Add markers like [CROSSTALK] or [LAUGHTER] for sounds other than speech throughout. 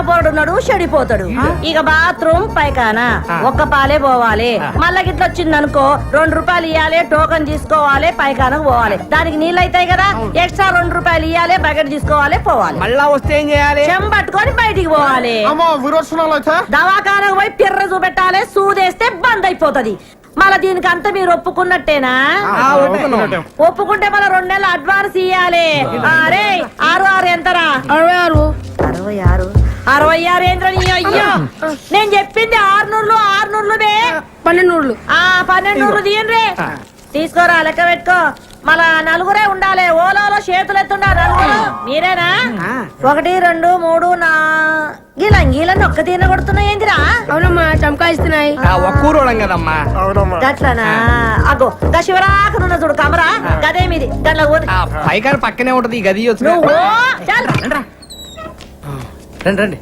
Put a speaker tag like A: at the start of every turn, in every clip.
A: ఉన్నాడు చెడిపోతాడు. ఇక బాత్రూమ్ పైకానా? ఒక్క పాలే పోవాలి. మళ్ళా గిట్ల వచ్చింది అనుకో రెండు రూపాయలు ఇవ్వాలి టోకన్ తీసుకోవాలి పైకానకు పోవాలి. దానికి నీళ్ళు అవుతాయి కదా ఎక్స్ట్రా రెండు రూపాయలు ఇవ్వాలి బకెట్ తీసుకోవాలి పోవాలి.
B: మళ్ళా వస్తే ఏం చేయాలి?
A: చెంబట్టుకొని బయటికి పోవాలి. దవాఖానకు పోయి పిర్ర చూపెట్టాలి సూదేస్తే బంద్ అయిపోతది. మళ్ళా దీనికి అంతా మీరు ఒప్పుకున్నట్టేనా. ఒప్పుకుంటే మన రెండు నెలలు అడ్వాన్స్ ఇయ్యాలి. అరే ఆరు ఆరు ఎంతరా?
C: అరవై ఆరు.
A: అరవై ఆరు. అరవై ఆరు ఏంద్రా నీ అయ్యో! నేను చెప్పింది ఆరు నూర్లు ఆరు నూర్లుదే
C: పన్నెండు
A: ఆ పన్నెండు నూర్లు తీయండి తీసుకోరా లెక్క పెట్టుకో. మళ్ళా నలుగురే ఉండాలి. ఓలోలో చేతులు ఎత్తుండా నలుగురు? మీరేనా? ఒకటి రెండు మూడు నా గీల గీలని ఒక్క తీన కొడుతున్నా ఏందిరా?
C: అవునమ్మా చమకాయిస్తున్నాయి
B: ఆ, ఒక్క ఊరోళం కదమ్మా.
D: అవునమ్మా.
A: గట్లనా? అగో గా చూడు కమరా. గదే మీది దాంట్లో
B: పైకాడ పక్కనే ఉంటది ఈ గది వచ్చి రండి రండి.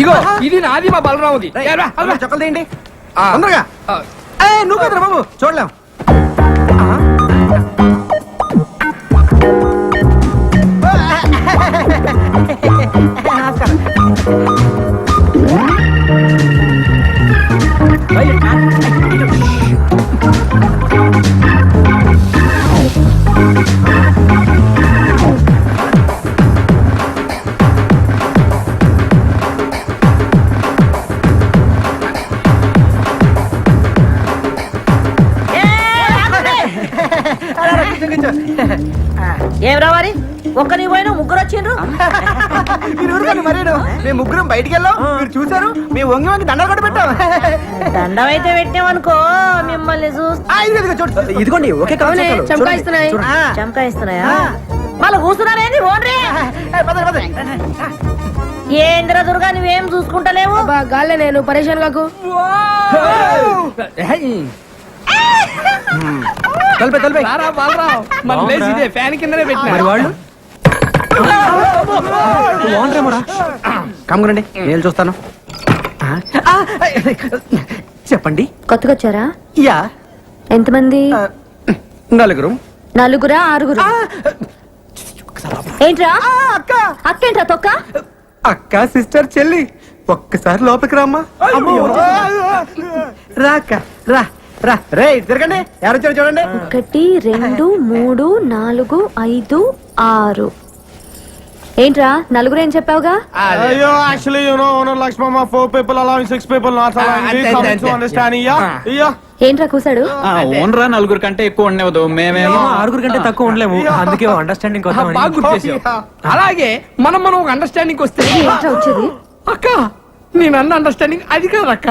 B: ఇగో ఇది నాది మా బలరాముది.
E: చొక్కలు తీయండి. తొందరగా. నువ్వు కదరా బాబు చూడలేం. [LAUGHS]
A: ఏం రావాలి ఒక్కని పోయిన ముగ్గురు వచ్చిండ్రు?
E: మీరు ఊరుకోండి మరేను. మేము ముగ్గురం బయటికి వెళ్ళాం. మీరు చూసారు మేము వంగి వంగి దండలు కూడా పెట్టాం.
A: దండం అయితే పెట్టామనుకో మిమ్మల్ని చూసి
E: ఆ, ఇదిగో, ఇదిగో, చూడు. ఇదిగోండి ఒకే
C: అవునే చమకాయిస్తున్నాయి
A: చంకాయిస్తున్నాయా మళ్ళీ కూర్చున్నారేంది ఓన్రీ. ఏంద్ర దుర్గా నువ్వేం చూసుకుంటలేవు?
C: అబ్బా గాల్లే నేను పరేషాన్ కాకు.
E: తలపే తలపే.
B: రారా మన ప్లేస్ ఇదే. ఫ్యాన్ కిందనే పెట్టినా.
E: మరి వాళ్ళు? నేను చూస్తాను. ఆ, ఆ, చెప్పండి.
F: కొత్తగా వచ్చారా
E: యా.
F: ఎంతమంది?
E: నలుగురు.
F: నలుగురా ఆరుగురు? ఏంట్రా?
E: ఆ, అక్క.
F: అక్కేంట్రా తొక్క?
E: అక్క సిస్టర్ చెల్లి. ఒక్కసారి లోపలికి రామ్మా. రా అక్క రా. రా. రే తిరగండి. ఎవరు వచ్చారు చూడండి.
F: ఒకటి రెండు మూడు నాలుగు ఐదు ఆరు. ఏంట్రా నలుగురు ఏం చెప్పావుగా?
D: అయ్యో actually you know owner Lakshmamma four people allowing six people not allowing
B: అంతే, అంతే,
D: understand. ఇయ్యా. ఇయ్యా
F: ఏంట్రా కూసాడు?
G: ఓనరా నలుగురు కంటే ఎక్కువ ఉండవద్దు మేమేమో
D: ఆరుగురు కంటే తక్కువ ఉండలేము. అందుకే అండర్స్టాండింగ్
B: ఆ, బాగా గుర్తు చేసావు. అలాగే మనం మనం ఒక అండర్స్టాండింగ్ వస్తే
F: ఏంట్రా వచ్చేది?
B: అక్క నేను అన్న అండర్స్టాండింగ్ అది కాదు అక్క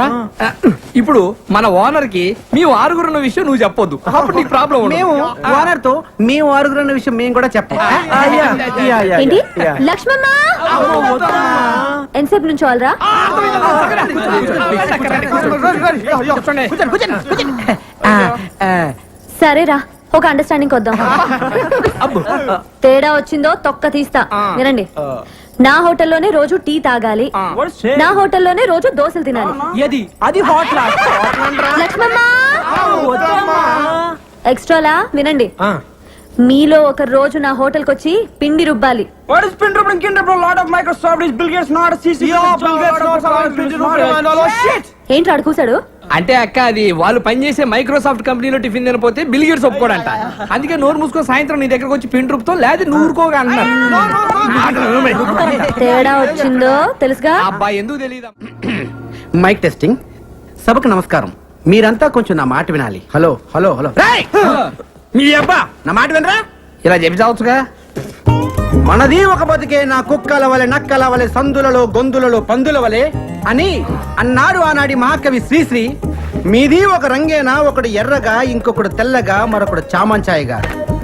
B: ఇప్పుడు మన ఓనర్కి మీ ఆరుగురు ఉన్న విషయం నువ్వు చెప్పొద్దు అప్పుడు నీకు ప్రాబ్లం
E: మేము ఓనర్తో మేము ఆరుగురు అన్న విషయం మేము కూడా
F: ఏంటి. లక్ష్మమ్మ ఎంతసేపు నుంచి వాళ్ళరా సరేరా ఒక అండర్స్టాండింగ్ వద్దాం తేడా వచ్చిందో తొక్క తీస్తా వినండి నా హోటల్లోనే రోజు టీ తాగాలి. నా హోటల్లోనే రోజు దోశలు తినాలి.
G: ఏది? అది [LAUGHS]
F: లక్ష్మమ్మ! ఎక్స్ట్రాలా? వినండి. మీలో ఒక రోజు నా హోటల్ వచ్చి పిండి రుబ్బాలి.
G: వాట్ ఇస్ పిన్ డ్రాపింగ్ కింద bro lot of Microsoft is Bill Gates not CC
F: ఏంటి అడుగుసాడు
B: అంటే అక్క అది వాళ్ళు పనిచేసే మైక్రోసాఫ్ట్ కంపెనీలో టిఫిన్ తినపోతే బిల్ గేట్స్ ఒప్పుకోడంట. అందుకే నోరు మూసుకొని సాయంత్రం నీ దగ్గరకు వచ్చి పిండి రూపుతో లేదా అన్నారు
F: తేడా వచ్చిందో తెలుసుగా?
B: అబ్బాయి ఎందుకు తెలియదు
E: మైక్ టెస్టింగ్ సభకు నమస్కారం. మీరంతా కొంచెం నా మాట వినాలి. Hello hello hello. రేయ్! మీ అబ్బా నా మాట వినరా?
B: ఇలా చెప్పి చావచ్చుగా?
E: మనది ఒక బతికే నా కుక్కల వలె నక్కల వలె సందులలో గొంతులలో పందుల వలె అని అన్నాడు ఆనాడి మహాకవి శ్రీశ్రీ. మీది ఒక రంగేనా ఒకడు ఎర్రగా ఇంకొకడు తెల్లగా మరొకడు చామంచాయిగా.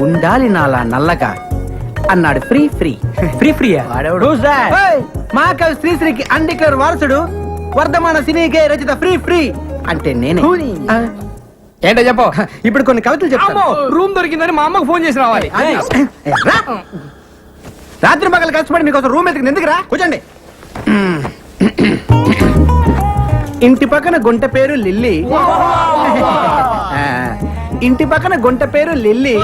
E: ఉండాలి నాలా నల్లగా అన్నాడు ఫ్రీ ఫ్రీ. ఫ్రీ ఫ్రీ మహాకవి శ్రీశ్రీకి అన్డిక్లేర్ వారసుడు వర్ధమాన సినీకే రచిత ఫ్రీ ఫ్రీ అంటే నేనే.
B: ఏంటో చెప్పు.
E: ఇప్పుడు కొన్ని కవితలు
B: అమ్మో! రూమ్ దొరికిందని మా అమ్మకు ఫోన్ చేసి రావాలి.
E: రాత్రి పగలు కష్టపడి మీకోసం రూమ్ ఎత్తుకుని ఎందుకు రా కూర్చోండి. ఇంటి పక్కన గుంట పేరు లిల్లీ. ఆ, ఇంటి పక్కన గుంట పేరు లిల్లీ.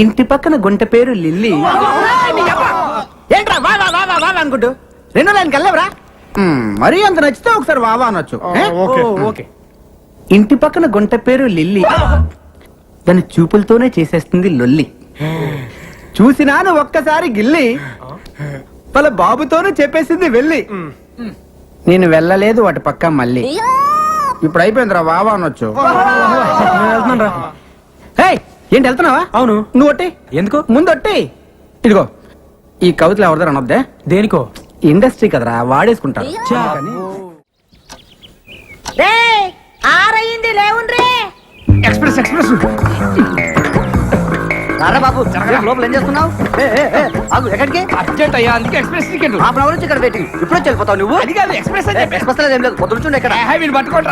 E: ఇంటి పక్కన గుంట పేరు లిల్లీ. అనుకుంటూ. రెండో లైన్కి వెళ్ళవరా? మరీ అంత నచ్చితే ఒకసారి వావా అనొచ్చు. ఏ?
D: ఓకే.
B: ఓకే.
E: ఇంటి పక్కన గుంట పేరు లిల్లీ. దాని చూపులతోనే చేసేస్తుంది లొల్లి. చూసినాను ఒక్కసారి గిల్లి వాళ్ళ బాబుతోనూ చెప్పేసింది వెళ్ళి నేను వెళ్ళలేదు వాటి పక్క మళ్ళీ ఇప్పుడు అయిపోయిందిరా వావా అనొచ్చు ఏయ్, ఏంటి వెళ్తున్నావా
G: అవును
E: నువ్వు ఒట్టి
G: ఎందుకు
E: ముందు ఒట్టి ఇదిగో ఈ కవితలు ఎవరిదారు అనొద్దే
G: దేనికో
E: ఇండస్ట్రీ కదరా వాడేసుకుంటారు
A: రేయ్, ఆరయింది లేవుండ్రే
B: ఎక్స్ప్రెస్ ఎక్స్ప్రెస్
G: రారా బాబు లోపల ఏం చేస్తున్నావు ఎక్కడికి
B: అర్జెంట్ అయ్యా అందుకే ఎక్స్ప్రెస్ టికెట్
G: హాఫ్ అవర్ నుంచి ఇక్కడ వెయిటింగ్ ఇప్పుడు వచ్చి వెళ్ళిపోతావు నువ్వు
B: అది కాదు ఎక్స్ప్రెస్ అని చెప్పేసి
G: ఎక్స్ప్రెస్ ఏం లేదు పొద్దుంచుండే ఇక్కడ
B: వీళ్ళు పట్టుకోండి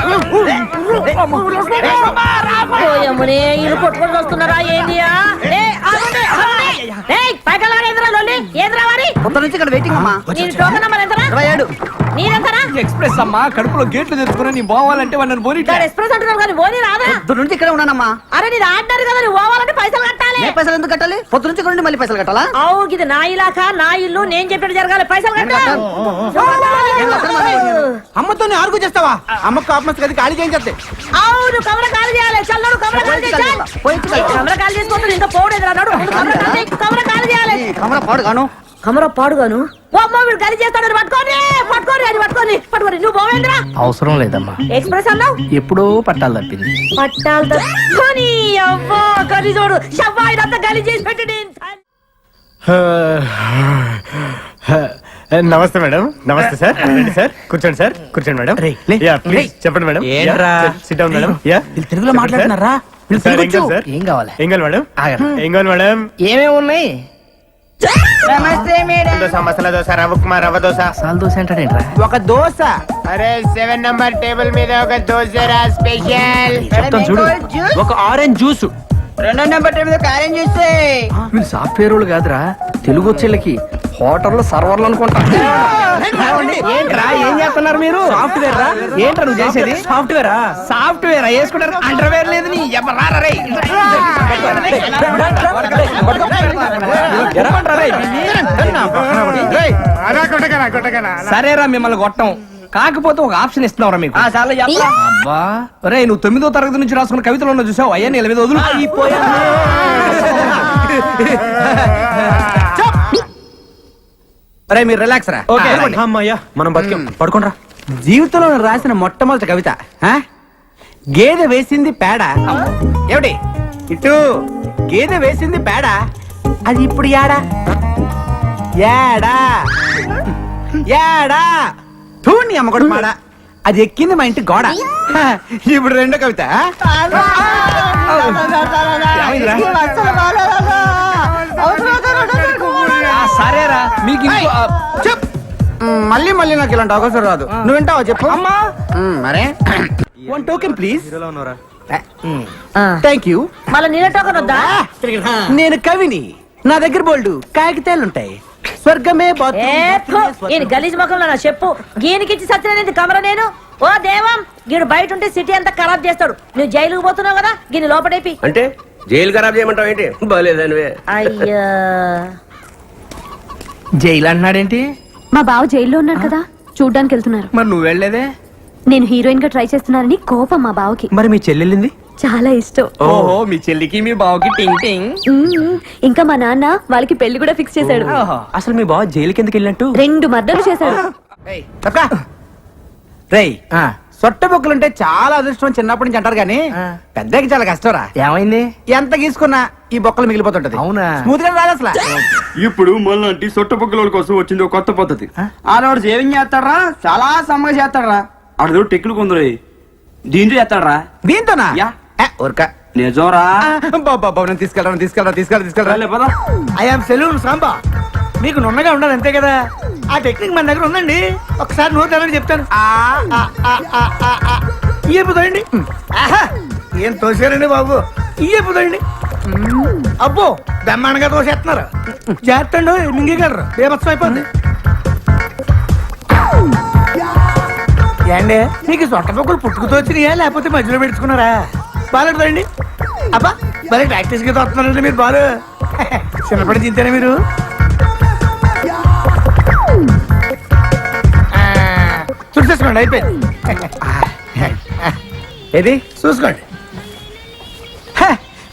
A: ఓయమ్మనే ఇల్లు కొట్టుకొని వస్తున్నారా ఏంటియా ఏ, ఆగండి, ఆగండి. ఏయ్, పైకల్లా ఏందిరా లొల్లి? ఏందిరా
G: పొద్దు నుంచి ఇక్కడ వెయిటింగ్ అమ్మా
A: నీ టోకెన్ నంబర్ ఎంతరా?
G: ఇరవై ఏడు
A: నీదెంతరా?
B: ఎక్స్ప్రెస్ అమ్మా కడుపులో గేట్లు తెచ్చుకుని నీ పోవాలంటే వాళ్ళని పోనీ
A: దాని ఎక్స్ప్రెస్ అంటున్నావు కానీ పోనీ రాదా
G: పొద్దు నుంచి ఇక్కడ ఉన్నానమ్మా
A: అరే నీది ఆర్డర్ కదా నువ్వు పోవాలంటే పైసలు కట్టాలి
G: ఏ పైసలు ఎందుకు కట్టాలి పొద్దు నుంచి ఇక్కడ మళ్ళీ పైసలు కట్టాలా
A: అవు ఇది నా ఇలాకా నా ఇల్లు నేను చెప్పినట్టు జరగాలి పైసలు కట్టు
E: అమ్మతో ఆర్గు చేస్తావా అమ్మ కాపమస్ గది ఖాళీ చేయించే
A: అవును కమర కాలు చేయాలి చల్లడు కమర కాలు చేయాలి కమర కాలు చేసుకుంటారు ఇంకా పోడేది అన్నాడు కమర కాలు చేయాలి
G: కమరా పాడు గాను
A: కమర పాడుగాను. చేస్తాడు పట్టుకోని పట్టుకోని అది పట్టుకోని. పట్టుకోని నువ్వు పోవేంద్రా?
B: అవసరం లేదమ్మా.
A: ఎక్స్ప్రెస్ అన్నావు?
B: ఎప్పుడో పట్టాలు తప్పింది.
A: పట్టాలు తప్పుకొని అవ్వో గలి చూడు. గలి చేసి
D: నమస్తే మేడం. నమస్తే సార్. రండి సార్. కూర్చోండి సార్. కూర్చోండి మేడం. Yeah please. చెప్పండి మేడం.
E: ఏంట్రా?
D: Sit down madam. యా.
E: తెలుగులో మాట్లాడుతున్నారా?
D: సార్. ఏం కావాలి?
B: ఏం కావాలి
D: మేడం. ఏం కావాలి మేడం?
B: ఏమేమి ఉన్నాయి?
G: నమస్తే మేడం.
D: దోశ మసాలా దోశ రవ్వ ఉప్మా రవ్వ దోశ.
B: సాల్ దోశ అంటాడేంట్రా?
E: ఒక దోశ.
D: అరే సెవెన్ నంబర్ టేబుల్ మీద ఒక దోశ రా స్పెషల్.
B: చెప్తాను చూడు. ఒక ఆరెంజ్ జ్యూస్.
G: రెండో నెంబర్ టైం కార్యం చూస్తే
B: వీళ్ళు సాఫ్ట్వేర్ వాళ్ళు కాదురా. తెలుగు వచ్చేళ్ళకి హోటల్లో సర్వర్లు అనుకుంటా. ఏంట్రా ఏం చేస్తున్నారు మీరు? సాఫ్ట్వేర్ రా ఏంట్రా నువ్వు చేసేది? సాఫ్ట్వేర్? సాఫ్ట్వేర్ వేసుకుంటారు. అండర్వేర్ లేదు నీ సరేరా మిమ్మల్ని కొట్టం. కాకపోతే ఒక ఆప్షన్ ఇస్తున్నావురా మీకు.
G: చాలా
B: అబ్బా. రే నువ్వు తొమ్మిదో తరగతి నుంచి రాసుకున్న కవితలు ఉన్న చూసావు? అయ్యా నీళ్ళ మీద వదులు.
E: అరే మీరు రిలాక్స్ రా.
B: ఓకే.
E: పడుకోండి.
D: అమ్మయ్యా. మనం బతికాం. పడుకోండి
E: జీవితంలో నేను రాసిన మొట్టమొదటి కవిత ఆ? గేదె వేసింది పేడ. ఏమిటి? ఇటు గేదె వేసింది పేడ. అది ఇప్పుడు యాడా? యాడా? యాడా? తూని అమ్మగొడు మాడ అది ఎక్కింది మా ఇంటి గోడ. హ, ఇప్పుడు రెండో కవిత
B: ఏమైందిరా? ఆ, సరేరా మీకు ఇంకో ఆ,
E: చెప్ మ్, మళ్ళీ మళ్ళీ నాకు ఇలాంటి అవకాశం రాదు. నువ్వు వింటావా చెప్పు?
B: అమ్మా!
E: మ్, మరే. వన్ టోకెన్ ప్లీజ్
A: ఆ.
E: థ్యాంక్ యూ
A: మళ్ళీ టోకన్ వద్దా?
E: నేను కవిని. నా దగ్గర బోల్డు కాగితాలు ఉంటాయి స్వర్గమే
A: ఏ ఫు, ఈయన గలీజ్ ముఖంలో నా చెప్పు. గీనికిచ్చి సత్యనేది కమర నేను. ఓ దేవం గీడు బయట ఉంటే సిటీ అంతా ఖరాబ్ చేస్తాడు. నువ్వు జైలుకు పోతున్నావు కదా గీని లోపడేపి
H: అంటే జైలు ఖరాబ్ చేయమంటావు ఏంటి? బాగాలేదనివే
A: అయ్యా.
B: జైలు అంటున్నాడేంటి
F: మా బావ జైల్లో ఉన్నాడు కదా చూడ్డానికి వెళ్తున్నారు.
B: మరి నువ్వు వెళ్ళలేదే?
F: నేను హీరోయిన్గా ట్రై చేస్తున్నానని కోపం మా బావకి.
D: మరి మీ చెల్లెళ్ళింది
F: చాలా ఇష్టం.
B: ఓహో మీ చెల్లికి మీ బావకి టింగ్ టింగ్.
F: మ్మ్. ఇంకా మా నాన్న వాళ్ళకి పెళ్ళి కూడా ఫిక్స్ చేశాడు.
D: అసలు మీ బావ జైలుకి ఎందుకు వెళ్ళినట్టు?
F: రెండు మర్డర్లు చేశాడు.
E: రేయ్ సొట్ట బొక్కులుంటే చాలా అదృష్టం చిన్నప్పటి నుంచి అంటారు కానీ పెద్దకి చాలా కష్టంరా
B: ఏమైంది?
E: ఎంత గీసుకున్నా ఈ బొక్కలు మిగిలిపోతుంటది.
B: అవునా?
E: స్మూత్గా రాదు అసలు.
H: ఇప్పుడు మళ్ళీ సొట్ట పొక్కల కోసం వచ్చింది ఒక కొత్త పద్ధతి.
G: ఆడవాడు సేవింగ్ చేస్తాడరా చాలా సమ్మగా చేస్తాడరా.
H: ఆడదో టెక్లు కొందరు దీంతో చేస్తాడరా.
E: దీంతోనా? ఊరక.
H: నిజంరా?
E: బాబా నేను తీసుకెళ్ళరా తీసుకెళ్ళరా తీసుకెళ్ళరా తీసుకెళ్ళరా.
H: పదా.
B: I'm salon Samba. మీకు నున్నగా ఉండాలి అంతే కదా? ఆ టెక్నిక్ మన దగ్గర ఉందండి. ఒకసారి నోట్ తెలని చెప్తాను. ఇయ్యపోతాయండి ఏం తోసారండి బాబు? ఇయ్యపోతాయండి అబ్బో బ్రహ్మాండంగా తోసేస్తున్నారు. చేస్తండు మింగగలరు బేమత్సం అయిపోద్ది. ఏండి మీకు సొంట పొక్కులు పుట్టుకుతో వచ్చినాయా లేకపోతే మధ్యలో పెట్టుకున్నారా? బాగాలేదండి అబ్బా భలే ప్రాక్టీస్గా వస్తున్నారండి మీరు బాలు. చిన్నప్పటి చింతేనా మీరు? అయిపోయింది అయిపోయింది. ఏది?
E: చూసుకోండి.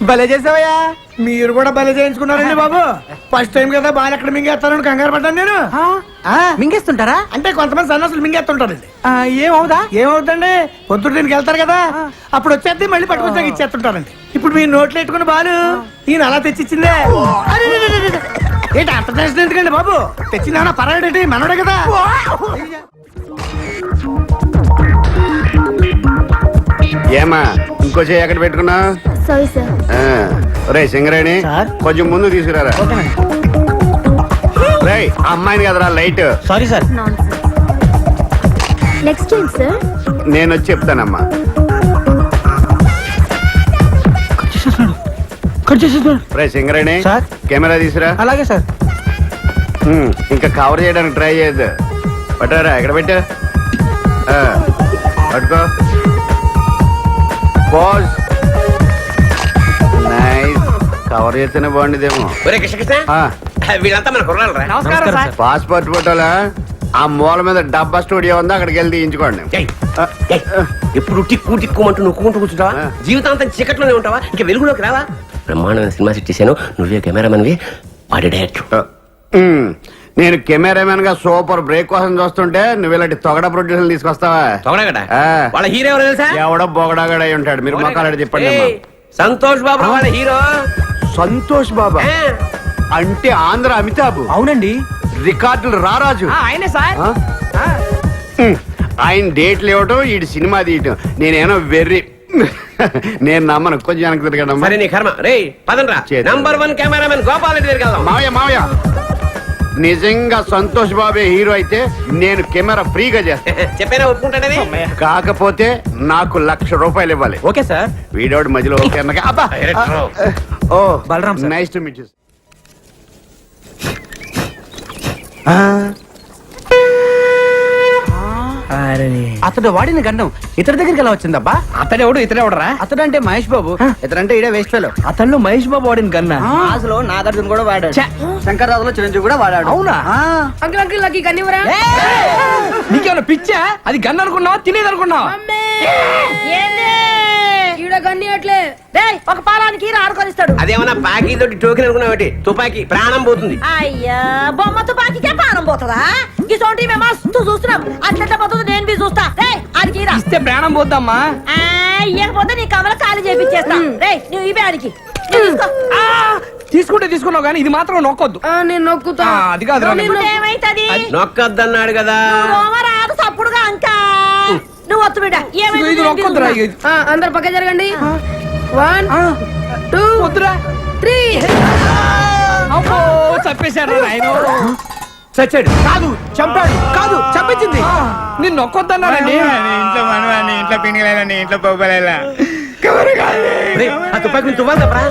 E: భలే చేసావయ్యా.
B: మీరు కూడా బలి చేయించుకున్నారండి బాబు. ఫస్ట్ టైం కదా బాగా ఎక్కడ మింగేస్తారని కంగారు పడ్డాను నేను.
E: ఆ, మింగేస్తుంటారా?
B: అంటే కొంతమంది సన్నాసులు మింగేస్తుంటారండి.
E: ఏమవుదా?
B: ఏమవుతుందండి? పొద్దున్న దీనికి వెళ్తారు కదా. అప్పుడు వచ్చేది మళ్ళీ పట్టుకొచ్చాక ఇచ్చేస్తుంటారండి. ఇప్పుడు మీ నోట్లు ఎట్టుకుని బాలు ఈయన అలా తెచ్చిచ్చిందే. అరే, రే, రే, రే, రే. ఏంటి అంత ఎందుకండి బాబు? తెచ్చిందా పర్వాలేంటి మనోడే కదా.
I: ఏమా? ఇంకో చేయి ఎక్కడ పెట్టుకున్నా?
F: సారీ సార్
I: రే సింగరేణి కొంచెం ముందు తీసుకురారా? రే అమ్మాయిని కదరా లైట్.
B: సారీ సార్
F: నెక్స్ట్ ఏంటి సార్
I: నేను వచ్చి చెప్తానమ్మా. రే సింగరేణి
E: సార్.
I: కెమెరా తీసురా.
E: అలాగే సార్
I: ఉమ్, ఇంకా కవర్ చేయడానికి ట్రై చేయొద్దు. పట్టారా ఎక్కడ పెట్టా? ఆ, పట్టుకో. పోజ్ నైస్ కవర్ చేస్తేనే బాగుండేదేమో. ఆ,
D: వీళ్ళంతా మన
B: నమస్కారం సార్.
I: పాస్పోర్ట్ ఫోటోలా? ఆ మూల మీద డబ్బా స్టూడియో ఉంది? అక్కడికి వెళ్ళి తీయించుకోండి.
D: ఎప్పుడు టిక్కు టిక్కుమంటూ నొక్కుంటూ కూర్చుంటావా. జీవితాంతం చీకట్లోనే ఉంటావా? ఇంకా వెలుగులోకి రావా? బ్రహ్మాండమైన సినిమా సెట్ చేశాను. నువ్వే కెమెరామన్వి వాడి డైరెక్టర్.
I: నేను కెమెరామెన్గా సూపర్ బ్రేక్ కోసం చూస్తుంటే నువ్వు ఇలాంటి తొగడ ప్రొడ్యూసర్ తీసుకొస్తావా?
D: తొగడగడ
I: ఆ.
D: వాళ్ళ హీరో ఎవరు తెలుసా?
I: ఎవడో బొగడాగడ అయి ఉంటాడు. మీరు మొక్కలు చెప్పండి అమ్మా.
D: సంతోష్ బాబు వాళ్ళ హీరో?
I: సంతోష్ బాబా?
D: ఆ,
I: అంటే ఆంధ్ర అమితాబ్.
E: అవునండి.
I: రికార్డులు రారాజు.
B: ఆయనే సార్.
I: ఆ? ఉమ్, ఆయన డేట్లు ఇవ్వటం ఈ సినిమా తీయటం. నేనేమో వెర్రి. నేను నమ్మను. కొంచెం వెనక్కి తిరగడమ్మా
D: సరే నీ కర్మ. రే పదండ్రా.
I: చేద్దాం.
D: Number one cameraman Gopal Reddy దగ్గరికి వెళ్దాం.
I: మావయ్య మావయ్య. నిజంగా సంతోష్ బాబే హీరో అయితే నేను కెమెరా ఫ్రీగా చేస్తాను
D: ఒప్పుకుంటాడని
I: కాకపోతే నాకు లక్ష రూపాయలు ఇవ్వాలి.
E: Okay sir.
I: వీడోడు మధ్యలో ఓకే అన్నగా అబ్బా!
D: Director.
I: Oh
E: Balaram sir.
I: Nice to meet you.
E: అతడు వాడిన గండం ఇతడి దగ్గరికి ఎలా వచ్చిందబ్బా?
B: అతడెవడు? ఇతడెవడరా?
E: అతడంటే మహేష్ బాబు. ఇతడంటే ఇడే వేస్ట్ ఫెలో.
B: అతను మహేష్ బాబు వాడిన గన్నా?
E: అసలు నాగార్జున కూడా వాడాడు. శంకర్రాజులో చిరంజీవి కూడా వాడాడు.
B: అవునా?
C: అంకుల్ అంకుల్ నాకు ఈ కన్నివరా
B: నీకేమైనా పిచ్చా? అది గన్ అనుకున్నావా తినేది అనుకున్నావా
A: ఒక పాలానికి ఆడుకొనిస్తాడు.
D: అదేమన్నా పాకీ తోటి టోకెన్ అనుకున్నావు తుపాకీ ప్రాణం పోతుంది.
A: అయ్యా బొమ్మ తుపాకీకే పానం పోతుందా? ఈ చోటి మేము మస్తు చూస్తున్నాం. అట్లెట్లా పోతుంది నేను బి చూస్తా. ఆడికి రా
B: ఇస్తే ప్రాణం పోద్దమ్మా.
A: ఆ, ఇయ్యకపోతే నీ కమల ఖాళీ చేపించేస్తా రే నువ్వు ఇవే ఆడికి. నువ్వు తీసుకో.
B: ఆ, తీసుకుంటే తీసుకున్నావు కానీ ఇది మాత్రం నొక్కొద్దు.
C: ఆ, నేను నొక్కుతా.
B: ఆ, అది
A: ఏమైతది?
D: నొక్కద్దన్నాడు కదా.
A: నువ్వు రాదు తప్పుడుగా అంకా. నువ్వు వత్తు బిడ్డ.
C: అందరు పక్క జరగండి. వన్ టూ త్రీ
B: చంపేశాడు
E: చచ్చాడు. కాదు చంపాడు. కాదు చంపించింది.
B: నేను నొక్కొద్దన్నానండి
D: ఇంట్లో మనవాడిని ఇంట్లో పిండిలేదని ఇంట్లో పొబ్బలేలా
B: ఆ తుపాకి తువ్వాలి తప్పరా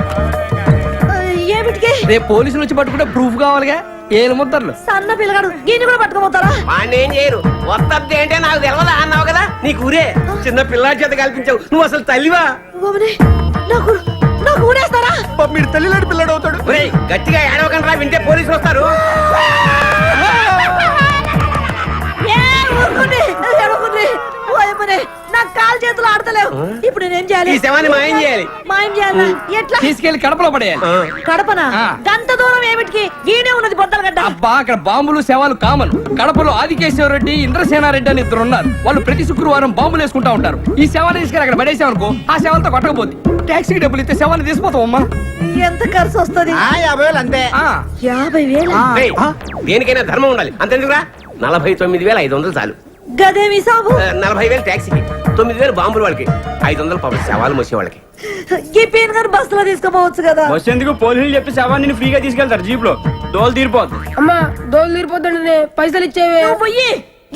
B: రేపు పోలీసులు వచ్చి పట్టుకుంటే ప్రూఫ్ కావాలిగా. ఏలు ముద్దర్లు.
A: సన్న పిల్లగాడు గిన్నె కూడా పట్టుకోపోతారా
D: వాడిని ఏం చేయరు. వద్దద్ది అంటే నాకు తెలియదా అన్నావు కదా? నీ ఊరే. చిన్న పిల్లాడి చేత కల్పించావు. నువ్వు అసలు తల్లివా?
A: నాకు నాకు ఊడేస్తారా
E: మీరు తల్లిలాంటి పిల్లడు అవుతాడు.
D: ఒరేయ్ గట్టిగా ఏడవకండి వింటే పోలీసులు వస్తారు.
A: ఏ ఊరుకోండి ఎడవకుండ్రి. ఓయమ్మనే, నాకు కాలు చేతులు ఆడతలేవు. ఇప్పుడు నేనేం చేయాలి?
D: ఈ శవాన్ని మాయం చేయాలి.
A: మాయం చేయాలా? ఎట్లా?
B: తీసుకెళ్ళి కడపలో పడేయాలి.
A: కడపనా. గంట దూరం ఏమిటికి? ఈడే ఉన్నది బొద్దలగడ్డ.
B: అబ్బా అక్కడ బాంబులు శవాలు కామన్. కడపలో ఆదికేశ్వరరెడ్డి ఇంద్రసేనారెడ్డి అని ఇద్దరు ఉన్నారు. వాళ్ళు ప్రతి శుక్రవారం బాంబులు వేసుకుంటా ఉంటారు. ఈ శవాన్ని తీసుకెళ్ళి అక్కడ పడేసామనుకో ఆ శవాలతో కొట్టకపోద్ది. ట్యాక్సీకి డబ్బులు ఇస్తే శవాన్ని తీసిపోతాం అమ్మా
A: ఎంత ఖర్చు వస్తుంది?
E: ఆ, యాభై వేలు అంతే.
B: ఆ,
A: యాభై వేలు?
D: దేనికైనా ధర్మం ఉండాలి. అంతెందుకురా? నలభై తొమ్మిది వేల ఐదు వందలు చాలు.
A: గదేమి సాబు?
D: నలభై వేలు ట్యాక్సీకి తొమ్మిది వేలు బాంబులు వాళ్ళకి ఐదు వందలు పబ్లిక్ శవాలు మోసే వాళ్ళకి
A: ఈ పీన్ గారు బస్సులో తీసుకోపోవచ్చు కదా.
H: బస్ ఎందుకు? పోలీసులు చెప్పి శవాన్ని ఫ్రీగా తీసుకెళ్తారు జీప్లో దోలు తీరిపోద్ది.
C: అమ్మా దోలు తీరిపోతుండే పైసలు ఇచ్చేవే.
A: పోయి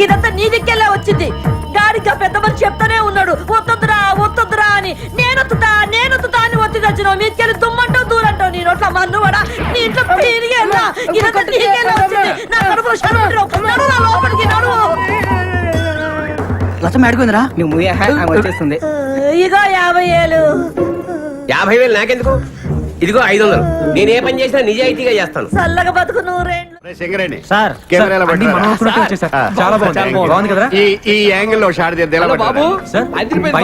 A: ఇదంతా నీ దిక్కెళ్ళే వచ్చింది. గాడిగా పెద్ద మనిషి చెప్తానే ఉన్నాడు. వద్దొద్దురా వద్దొద్దురా అని. నేనొత్తుతా నేనొత్తుతా అని ఒత్తి తెచ్చినావు మీకెళ్ళి దుమ్మంటావు దూరంటావు. నీ నోట్ల మన్నువాడా నీ ఇంట్లో పీరిగేలా ఇదంతా నీకెళ్ళే వచ్చింది. నా కడుపులో
E: లచ్చం నువ్వు మూయా వచ్చేస్తుంది.
A: ఇగో యాభై ఏళ్ళు
D: యాభై వేలు నాకెందుకు? ఇదిగో ఐదు వందలు నేను ఏ పని చేసినా నిజాయితీగా చేస్తాను.
A: చల్లగా బతుకు
B: సార్,
I: కెమెరాలో
B: అన్ని. మనం అనుకున్నట్టే. చాలా బాగుంది. బాగుంది కదరా?
I: ఈ ఈ యాంగిల్లో షాట్ తీద్దాం ఎలా
D: బాబు
I: పట్టురా?
B: సార్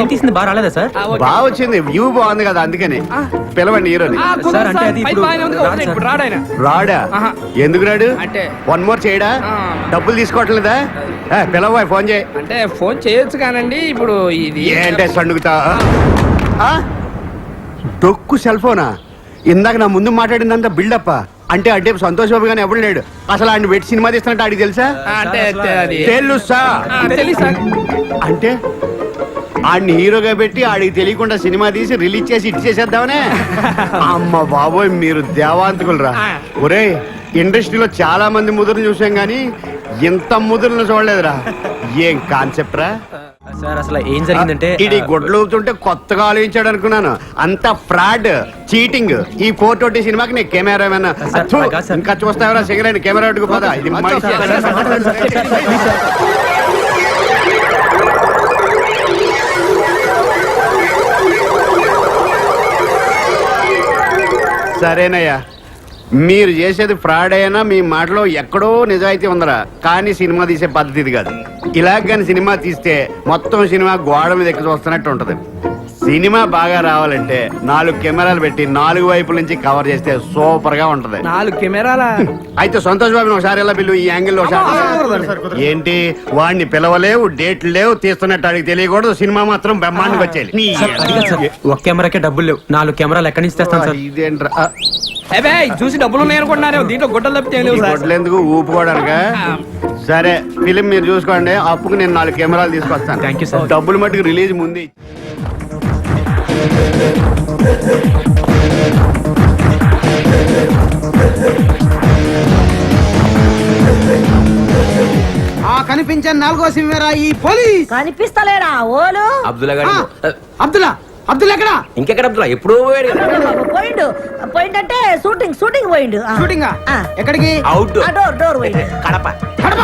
B: తీసింది బాగా రాలేదా సార్?
I: బాగా వచ్చింది వ్యూ బాగుంది కదా అందుకని. పిలవండి హీరోని.
D: ఆ, కుదరదు
B: సార్, అంటే
D: సార్.
B: అది
D: పైన
B: ఇప్పుడు
D: బాగానే ఉంది,
B: రాదు
D: వదిలేయ్,
B: సార్.
D: ఇప్పుడు రాడాయన
I: రాడా?
D: ఆహా.
I: ఎందుకు రాడు?
D: అంటే-
I: వన్ మోర్ చేయడా?
D: ఆ.
I: డబ్బులు తీసుకోవట్లేదా? పిలవ ఫోన్ చేయి.
D: అంటే ఫోన్ చేయొచ్చు కానండి ఇప్పుడు ఇది
I: ఏంటే సండుగుతా? డొక్కు సెల్ ఫోనా? ఇందాక నా ముందు మాట్లాడిందంతా బిల్డప్ అంటే అంటే సంతోష్ బాబు గానీ ఎవడు లేడు? అసలు ఆయన పెట్టి సినిమా తీస్తున్నట్టు ఆడికి తెలుసా? తెలుసా? అంటే ఆడిని హీరోగా పెట్టి ఆడికి తెలియకుండా సినిమా తీసి రిలీజ్ చేసి ఇట్ చేసేద్దామనే అమ్మ బాబోయ్ మీరు దేవాంతకులరా. ఒరే ఇండస్ట్రీలో చాలా మంది ముదురుని చూసాం గానీ ఇంత ముదురుని చూడలేదురా ఏం కాన్సెప్ట్ రా
B: సార్ అసలు ఏం జరిగిందంటే
I: ఇది గొడ్లు కొత్తగా ఆలోచించాడు అనుకున్నాను అంత ఫ్రాడ్ చీటింగ్ ఈ ఫోర్ ట్వంటీ సినిమాకి నేను కెమెరా. ఇంకా చూస్తావరా సిగరెట్ కెమెరా పోదా ఇది సరేనయ్యా. మీరు చేసేది ఫ్రాడ్ అయినా మీ మాటలో ఎక్కడో నిజాయితీ ఉందరా. కానీ సినిమా తీసే పద్ధతి ఇది కాదు. ఇలా కానీ సినిమా తీస్తే మొత్తం సినిమా గోడ మీద ఎక్కి చూస్తున్నట్టు ఉంటుంది. సినిమా బాగా రావాలంటే నాలుగు కెమెరాలు పెట్టి నాలుగు వైపుల నుంచి కవర్ చేస్తే సూపర్గా ఉంటది.
D: నాలుగు కెమెరాల?
I: అయితే సంతోష్ బాబుని ఒకసారి ఎలా పిలువు? ఈ యాంగిల్లో ఒకసారి. ఏంటి? వాడిని పిలవలేవు డేట్లు లేవు తీస్తున్నట్టు అడిగి తెలియకూడదు. సినిమా మాత్రం బ్రహ్మాండంగా
B: సార్ ఒక కెమెరాకే డబ్బులు లేవు. నాలుగు కెమెరాలు ఎక్కడి నుంచి తెస్తాను సార్?
I: ఇదేంట్రా?
D: చూసి డబ్బులు ఉన్నాయి అనుకుంటున్నారు. దీంట్లో గుడ్డలు తప్పితే సార్.
I: గొడ్లెందుకు ఊపుకోవడానికా? సరే ఫిలిం మీరు చూసుకోండి. అప్పుకు నేను నాలుగు కెమెరాలు తీసుకొస్తాను. డబ్బులు మట్టుకు రిలీజ్ ముందే
E: ఆ కనిపించే నాలుగో సింహరా ఈ పోలీస్!
A: కనిపిస్తలేడా ఓలు?
D: అబ్దుల్లా
E: ఆ, అబ్దుల్లా అబ్దుల్లా ఎక్కడా?
D: ఇంకెక్కడ అబ్దుల్లా? ఎప్పుడో పోయాడు
A: పోయిండు. పోయిండంటే షూటింగ్ షూటింగ్ పోయిండు. ఆ.
E: షూటింగా. ఎక్కడికి?
D: అవుట్
A: ఆ, డోర్ డోర్ పోయిండు.
D: కడప.
E: కడప?